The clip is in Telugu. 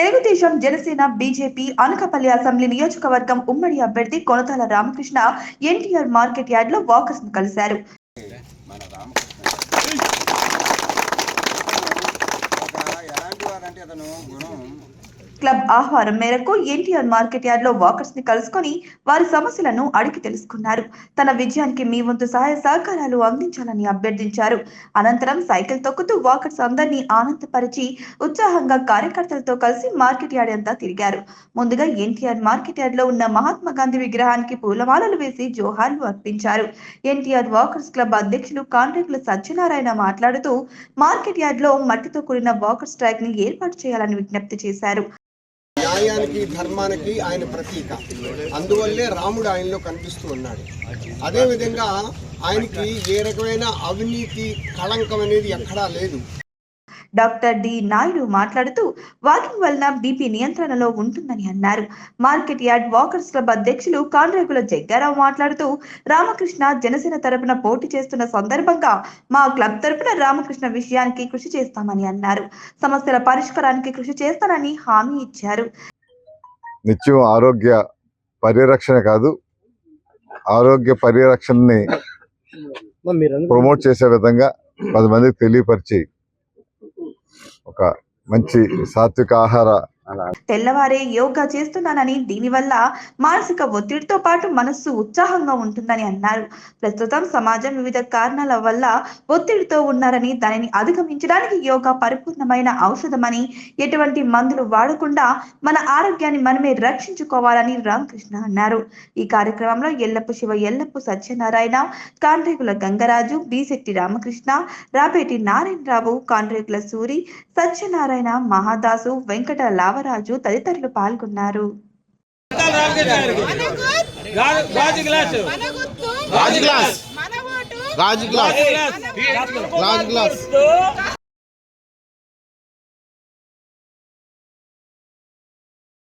తెలుగుదేశం జనసేన బీజేపీ అనకపల్లి అసెంబ్లీ నియోజకవర్గం ఉమ్మడి అభ్యర్థి కొనతాల రామకృష్ణ ఎన్టీఆర్ మార్కెట్ యార్డ్లో వాకర్స్ను కలిశారు అతను గుణం క్లబ్ ఆహ్వానం మేరకు ఎన్టీఆర్ మార్కెట్ యార్డ్లో వాకర్స్ని కలుసుకొని వారి సమస్యలను అడిగి తెలుసుకున్నారు. తన విజయానికి మీ వంతు సహాయ సహకారాలు అందించాలని అభ్యర్థించారు. అనంతరం సైకిల్ తొక్కుతూ వాకర్స్ అందరినీ ఆనందపరిచి ఉత్సాహంగా కార్యకర్తలతో కలిసి మార్కెట్ యార్డ్ అంతా తిరిగారు. ముందుగా ఎన్టీఆర్ మార్కెట్ యార్డ్లో ఉన్న మహాత్మా గాంధీ విగ్రహానికి పూలమాలలు వేసి జోహార్లు అర్పించారు. ఎన్టీఆర్ వాకర్స్ క్లబ్ అధ్యక్షులు కాంట్రాక్టుల సత్యనారాయణ మాట్లాడుతూ మార్కెట్ యార్డ్లో మట్టితో కూడిన వాకర్స్ ట్రాక్ని ఏర్పాటు చేయాలని విజ్ఞప్తి చేశారు. న్యాయానికి ధర్మానికి ఆయన ప్రతీక. అందువల్లే రాముడు ఆయనలో కనిపిస్తూ ఉన్నాడు. అదేవిధంగా ఆయనకి ఏ రకమైన అవినీతి కళంకం అనేది ఎక్కడా లేదు. డాక్టర్ డి నాయుడు మాట్లాడుతూ వాకింగ్ వలన బీపీ నియంత్రణలో ఉంటుందని అన్నారు. మార్కెట్ యార్డ్ వాకర్స్ క్లబ్ అధ్యక్షులు కాండ్రేగుల జగ్గారావు మాట్లాడుతూ రామకృష్ణ జనసేన తరపున పోటీ చేస్తున్న సందర్భంగా మా క్లబ్ తరపున రామకృష్ణ విషయానికి కృషి చేస్తామని అన్నారు. సమస్యల పరిష్కారానికి కృషి చేస్తానని హామీ ఇచ్చారు. నిత్యం ఆరోగ్య పరిరక్షణ కాదు ఆరోగ్య పరిరక్షణని ప్రమోట్ చేసే విధంగా పది మందికి తెలియపరిచి ఒక మంచి సాత్విక ఆహార తెల్లవారే యోగా చేస్తున్నానని దీనివల్ల మానసిక ఒత్తిడితో పాటు మనస్సు ఉత్సాహంగా ఉంటుందని అన్నారు. ప్రస్తుతం సమాజం వివిధ కారణాల వల్ల ఒత్తిడితో ఉన్నారని దానిని అధిగమించడానికి యోగా పరిపూర్ణమైన ఔషధమని ఎటువంటి మందులు వాడకుండా మన ఆరోగ్యాన్ని మనమే రక్షించుకోవాలని రామకృష్ణ అన్నారు. ఈ కార్యక్రమంలో ఎల్లప్పు శివ ఎల్లప్పు సత్యనారాయణ కాండ్రేగుల గంగరాజు బీశెట్టి రామకృష్ణ రాపేటి నారాయణరావు కాండ్రేగుల సూరి సత్యనారాయణ మహాదాసు వెంకట లావరాజు తదితరులు పాల్గొన్నారు. గాజు గాజు గ్లాసు. గాజు గ్లాస్. గ్లాస్.